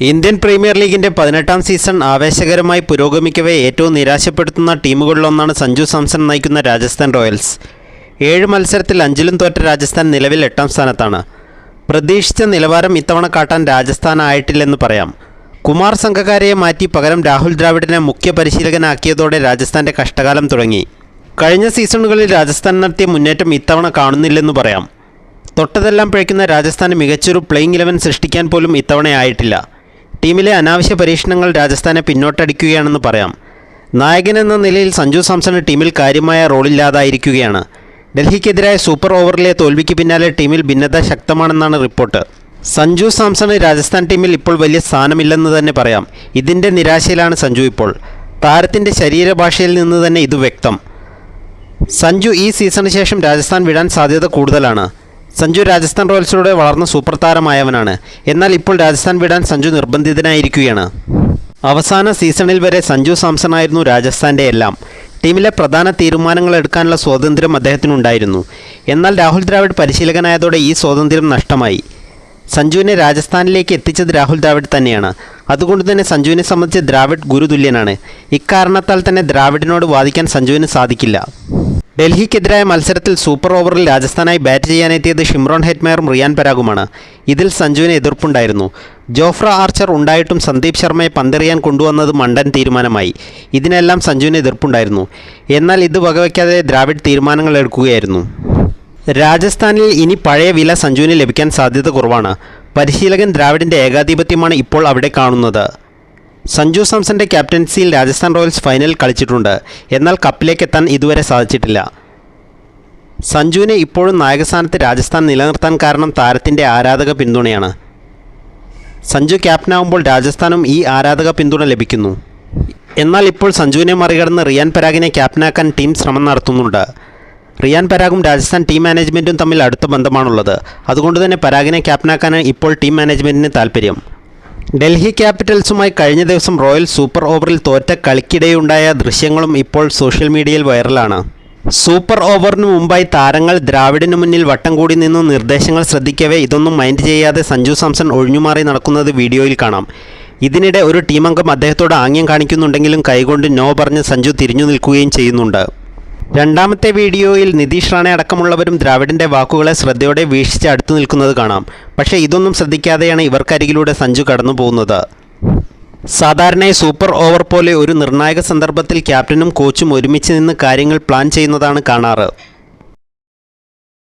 Indian premier ലീഗിന്റെ പതിനെട്ടാം season ആവേശകരമായി പുരോഗമിക്കവേ ഏറ്റവും നിരാശപ്പെടുത്തുന്ന ടീമുകളിലൊന്നാണ് സഞ്ജു സാംസൺ നയിക്കുന്ന രാജസ്ഥാൻ റോയൽസ്. ഏഴ് മത്സരത്തിൽ അഞ്ചിലും തോറ്റ രാജസ്ഥാൻ നിലവിൽ എട്ടാം സ്ഥാനത്താണ്. പ്രതീക്ഷിച്ച നിലവാരം ഇത്തവണ കാട്ടാൻ രാജസ്ഥാനായിട്ടില്ലെന്ന് പറയാം. കുമാർ സംഘകാരയെ മാറ്റി പകരം രാഹുൽ ദ്രാവിഡിനെ മുഖ്യ പരിശീലകനാക്കിയതോടെ രാജസ്ഥാന്റെ കഷ്ടകാലം തുടങ്ങി. കഴിഞ്ഞ സീസണുകളിൽ രാജസ്ഥാൻ നടത്തിയ മുന്നേറ്റം ഇത്തവണ കാണുന്നില്ലെന്ന് പറയാം. തൊട്ടതെല്ലാം പിഴയ്ക്കുന്ന രാജസ്ഥാന് മികച്ചൊരു പ്ലേയിങ് ഇലവൻ സൃഷ്ടിക്കാൻ പോലും ഇത്തവണയായിട്ടില്ല. ടീമിലെ അനാവശ്യ പരീക്ഷണങ്ങൾ രാജസ്ഥാനെ പിന്നോട്ടടിക്കുകയാണെന്ന് പറയാം. നായകൻ എന്ന നിലയിൽ സഞ്ജു സാംസണ് ടീമിൽ കാര്യമായ റോളില്ലാതായിരിക്കുകയാണ്. ഡൽഹിക്കെതിരായ സൂപ്പർ ഓവറിലെ തോൽവിക്ക് പിന്നാലെ ടീമിൽ ഭിന്നത ശക്തമാണെന്നാണ് റിപ്പോർട്ട്. സഞ്ജു സാംസണ് രാജസ്ഥാൻ ടീമിൽ ഇപ്പോൾ വലിയ സ്ഥാനമില്ലെന്ന് തന്നെ പറയാം. ഇതിന്റെ നിരാശയിലാണ് സഞ്ജു ഇപ്പോൾ. താരത്തിന്റെ ശരീരഭാഷയിൽ നിന്ന് തന്നെ ഇത് വ്യക്തം. സഞ്ജു ഈ സീസണിന് ശേഷം രാജസ്ഥാൻ വിടാൻ സാധ്യത കൂടുതലാണ്. സഞ്ജു രാജസ്ഥാൻ റോയൽസിലൂടെ വളർന്ന സൂപ്പർ താരമായവനാണ്. എന്നാൽ ഇപ്പോൾ രാജസ്ഥാൻ വിടാൻ സഞ്ജു നിർബന്ധിതനായിരിക്കുകയാണ്. അവസാന സീസണിൽ വരെ സഞ്ജു സാംസൺ ആയിരുന്നു രാജസ്ഥാന്റെ എല്ലാം. ടീമിലെ പ്രധാന തീരുമാനങ്ങൾ എടുക്കാനുള്ള സ്വാതന്ത്ര്യം അദ്ദേഹത്തിനുണ്ടായിരുന്നു. എന്നാൽ രാഹുൽ ദ്രാവിഡ് പരിശീലകനായതോടെ ഈ സ്വാതന്ത്ര്യം നഷ്ടമായി. സഞ്ജുവിനെ രാജസ്ഥാനിലേക്ക് എത്തിച്ചത് രാഹുൽ ദ്രാവിഡ് തന്നെയാണ്. അതുകൊണ്ട് തന്നെ സഞ്ജുവിനെ സംബന്ധിച്ച് ദ്രാവിഡ് ഗുരുതുല്യനാണ്. ഇക്കാരണത്താൽ തന്നെ ദ്രാവിഡിനോട് വാദിക്കാൻ സഞ്ജുവിന് സാധിക്കില്ല. ഡൽഹിക്കെതിരായ മത്സരത്തിൽ സൂപ്പർ ഓവറിൽ രാജസ്ഥാനായി ബാറ്റ് ചെയ്യാനെത്തിയത് ഷിംറോൺ ഹെറ്റ്മയറും റിയാൻ പരാഗുമാണ്. ഇതിൽ സഞ്ജുവിന് എതിർപ്പുണ്ടായിരുന്നു. ജോഫ്ര ആർച്ചർ ഉണ്ടായിട്ടും സന്ദീപ് ശർമ്മയെ പന്തെറിയാൻ കൊണ്ടുവന്നത് മണ്ടൻ തീരുമാനമായി. ഇതിനെല്ലാം സഞ്ജുവിന് എതിർപ്പുണ്ടായിരുന്നു. എന്നാൽ ഇത് വകവയ്ക്കാതെ ദ്രാവിഡ് തീരുമാനങ്ങൾ എടുക്കുകയായിരുന്നു. രാജസ്ഥാനിൽ ഇനി പഴയ വില സഞ്ജുവിന് ലഭിക്കാൻ സാധ്യത കുറവാണ്. പരിശീലകൻ ദ്രാവിഡിന്റെ ഏകാധിപത്യമാണ് ഇപ്പോൾ അവിടെ കാണുന്നത്. സഞ്ജു സാംസന്റെ ക്യാപ്റ്റൻസിയിൽ രാജസ്ഥാൻ റോയൽസ് ഫൈനൽ കളിച്ചിട്ടുണ്ട്. എന്നാൽ കപ്പിലേക്ക് എത്താൻ ഇതുവരെ സാധിച്ചിട്ടില്ല. സഞ്ജുവിനെ ഇപ്പോഴും നായകസ്ഥാനത്ത് രാജസ്ഥാൻ നിലനിർത്താൻ കാരണം താരത്തിന്റെ ആരാധക പിന്തുണയാണ്. സഞ്ജു ക്യാപ്റ്റനാവുമ്പോൾ രാജസ്ഥാനും ഈ ആരാധക പിന്തുണ ലഭിക്കുന്നു. എന്നാൽ ഇപ്പോൾ സഞ്ജുവിനെ മറികടന്ന് റിയാൻ പരാഗിനെ ക്യാപ്റ്റനാക്കാൻ ടീം ശ്രമം നടത്തുന്നുണ്ട്. റിയാൻ പരാഗും രാജസ്ഥാൻ ടീം മാനേജ്മെന്റും തമ്മിൽ അടുത്ത ബന്ധമാണുള്ളത്. അതുകൊണ്ട് തന്നെ പരാഗിനെ ക്യാപ്റ്റനാക്കാനാണ് ഇപ്പോൾ ടീം മാനേജ്മെന്റിന് താൽപ്പര്യം ഡൽഹി ക്യാപിറ്റൽസുമായി കഴിഞ്ഞ ദിവസം റോയൽ സൂപ്പർ ഓവറിൽ തോറ്റ കളിക്കിടെയുണ്ടായ ദൃശ്യങ്ങളും ഇപ്പോൾ സോഷ്യൽ മീഡിയയിൽ വൈറലാണ്. സൂപ്പർ ഓവറിന് മുമ്പായി താരങ്ങൾ ദ്രാവിഡിന് മുന്നിൽ വട്ടം കൂടി നിന്നും നിർദ്ദേശങ്ങൾ ശ്രദ്ധിക്കവേ ഇതൊന്നും മൈൻഡ് ചെയ്യാതെ സഞ്ജു സാംസൺ ഒഴിഞ്ഞുമാറി നടക്കുന്നത് വീഡിയോയിൽ കാണാം. ഇതിനിടെ ഒരു ടീമംഗം അദ്ദേഹത്തോട് ആംഗ്യം കാണിക്കുന്നുണ്ടെങ്കിലും കൈകൊണ്ട് നോ പറഞ്ഞ് സഞ്ജു തിരിഞ്ഞു നിൽക്കുകയും ചെയ്യുന്നുണ്ട്. രണ്ടാമത്തെ വീഡിയോയിൽ നിതീഷ് റാണെ അടക്കമുള്ളവരും ദ്രാവിഡിന്റെ വാക്കുകളെ ശ്രദ്ധയോടെ വീക്ഷിച്ച് അടുത്തു നിൽക്കുന്നത് കാണാം. പക്ഷേ ഇതൊന്നും ശ്രദ്ധിക്കാതെയാണ് ഇവർക്കരികിലൂടെ സഞ്ജു കടന്നു പോകുന്നത്. സാധാരണയായി സൂപ്പർ ഓവർ പോലെ ഒരു നിർണായക സന്ദർഭത്തിൽ ക്യാപ്റ്റനും കോച്ചും ഒരുമിച്ച് നിന്ന് കാര്യങ്ങൾ പ്ലാൻ ചെയ്യുന്നതാണ് കാണാറ്.